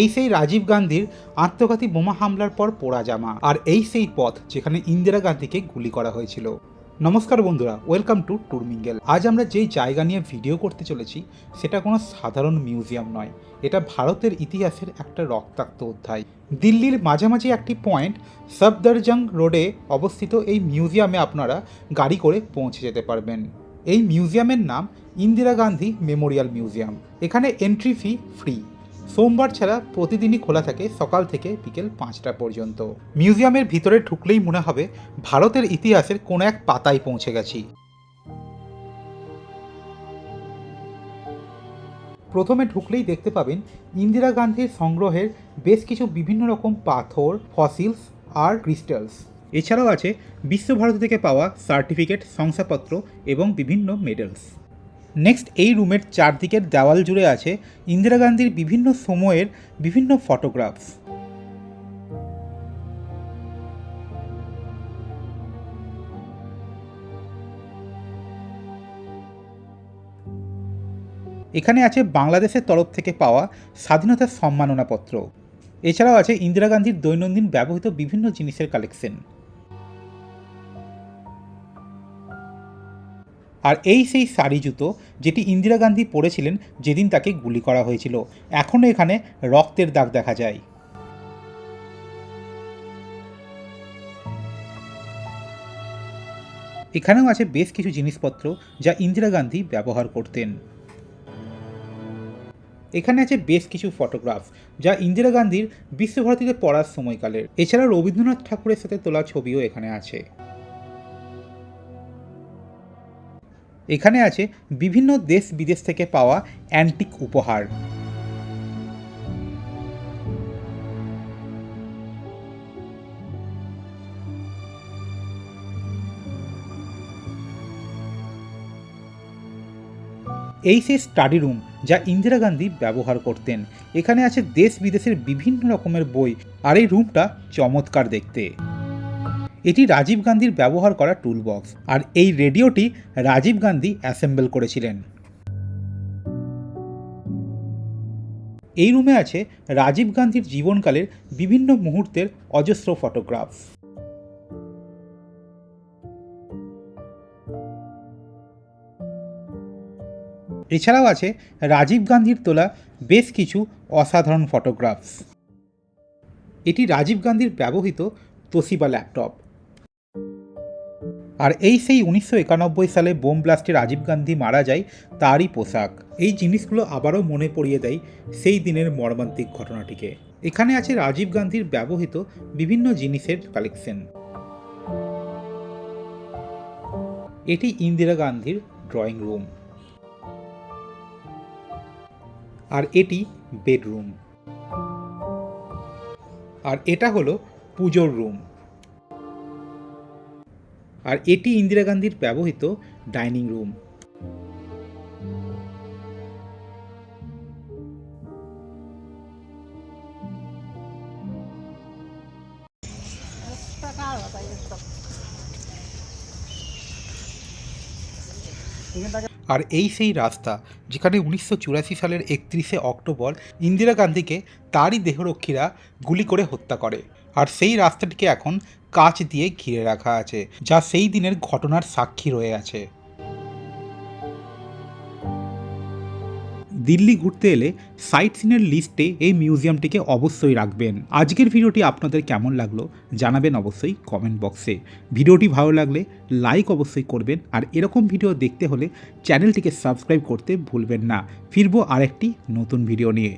এই সেই রাজীব গান্ধীর আত্মঘাতী বোমা হামলার পর পোড়া জামা আর এই সেই পথ যেখানে ইন্দিরা গান্ধীকে গুলি করা হয়েছিল। নমস্কার বন্ধুরা, ওয়েলকাম টু টুরমিঙ্গেল। আজ আমরা যেই জায়গা নিয়ে ভিডিও করতে চলেছি, সেটা কোনো সাধারণ মিউজিয়াম নয়। এটা ভারতের ইতিহাসের একটা রক্তাক্ত অধ্যায়। দিল্লির মাঝামাঝি একটি পয়েন্ট, সফদরজং রোডে অবস্থিত এই মিউজিয়ামে আপনারা গাড়ি করে পৌঁছে যেতে পারবেন। এই মিউজিয়ামের নাম ইন্দিরা গান্ধী মেমোরিয়াল মিউজিয়াম। এখানে এন্ট্রি ফি ফ্রি সোমবার ছাড়া প্রতিদিনই খোলা থাকে সকাল থেকে বিকেল পাঁচটা পর্যন্ত। মিউজিয়ামের ভিতরে ঢুকলেই মনে হবে ভারতের ইতিহাসের কোনো এক পাতায় পৌঁছে গেছি। প্রথমে ঢুকলেই দেখতে পাবেন ইন্দিরা গান্ধীর সংগ্রহের বেশ কিছু বিভিন্ন রকম পাথর ফসিলস আর ক্রিস্টালস এছাড়াও আছে বিশ্বভারতী থেকে পাওয়া সার্টিফিকেট শংসাপত্র এবং বিভিন্ন মেডেলস নেক্সট এই রুমের চারদিকের দেওয়াল জুড়ে আছে ইন্দিরা গান্ধীর বিভিন্ন সময়ের বিভিন্ন ফটোগ্রাফস এখানে আছে বাংলাদেশের তরফ থেকে পাওয়া স্বাধীনতার সম্মাননাপত্র। এছাড়াও আছে ইন্দিরা গান্ধীর দৈনন্দিন ব্যবহৃত বিভিন্ন জিনিসের কালেকশন আর এই সেই শাড়ি জুতো যেটি ইন্দিরা গান্ধী পরেছিলেন যেদিন তাকে গুলি করা হয়েছিল। এখনও এখানে রক্তের দাগ দেখা যায়। এখানেও আছে বেশ কিছু জিনিসপত্র যা ইন্দিরা গান্ধী ব্যবহার করতেন। এখানে আছে বেশ কিছু ফটোগ্রাফ যা ইন্দিরা গান্ধীর বিশ্বভারতীতে পড়ার সময়কালের। এছাড়া রবীন্দ্রনাথ ঠাকুরের সাথে তোলা ছবিও এখানে আছে। এখানে আছে বিভিন্ন দেশ বিদেশ থেকে পাওয়া অ্যান্টিক উপহার। এই সেই স্টাডি রুম যা ইন্দিরা গান্ধী ব্যবহার করতেন। এখানে আছে দেশ বিদেশের বিভিন্ন রকমের বই, আর এই রুমটা চমৎকার দেখতে। এটি রাজীব গান্ধীর ব্যবহার করা টুল বক্স আর এই রেডিওটি রাজীব গান্ধী অ্যাসেম্বল করেছিলেন। এই রুমে আছে রাজীব গান্ধীর জীবনকালের বিভিন্ন মুহূর্তের অজস্র ফটোগ্রাফ এছাড়াও আছে রাজীব গান্ধীর তোলা বেশ কিছু অসাধারণ ফটোগ্রাফস এটি রাজীব গান্ধীর ব্যবহৃত তোশিবা ল্যাপটপ আর এই সেই উনিশশো একানব্বই সালে বোম ব্লাস্টে রাজীব গান্ধী মারা যায়, তারই পোশাক। এই জিনিসগুলো আবারও মনে পড়িয়ে দেয় সেই দিনের মর্মান্তিক ঘটনাটিকে। এখানে আছে রাজীব গান্ধীর ব্যবহৃত বিভিন্ন জিনিসের কালেকশন এটি ইন্দিরা গান্ধীর ড্রয়িং রুম আর এটি বেডরুম আর এটা হলো পুজোর রুম আর এটি ইন্দিরা গান্ধীর ব্যবহৃত ডাইনিং রুম। আর এই সেই রাস্তা, যেখানে উনিশশো চুরাশি সালের একত্রিশে অক্টোবর ইন্দিরা গান্ধীকে তারই দেহরক্ষীরা গুলি করে হত্যা করে। আর সেই রাস্তাটিকে এখন কাচ দিয়ে ঘিরে রাখা আছে, যা সেই দিনের ঘটনার সাক্ষী রয়ে আছে। দিল্লি ঘুরতে এলে সাইট সিনের লিস্টে এই মিউজিয়ামটিকে অবশ্যই রাখবেন। আজকের ভিডিওটি আপনাদের কেমন লাগল জানাবেন অবশ্যই কমেন্ট বক্সে ভিডিওটি ভালো লাগলে লাইক অবশ্যই করবেন, আর এরকম ভিডিও দেখতে হলে চ্যানেলটিকে সাবস্ক্রাইব করতে ভুলবেন না। ফিরবো আরেকটি নতুন ভিডিও নিয়ে।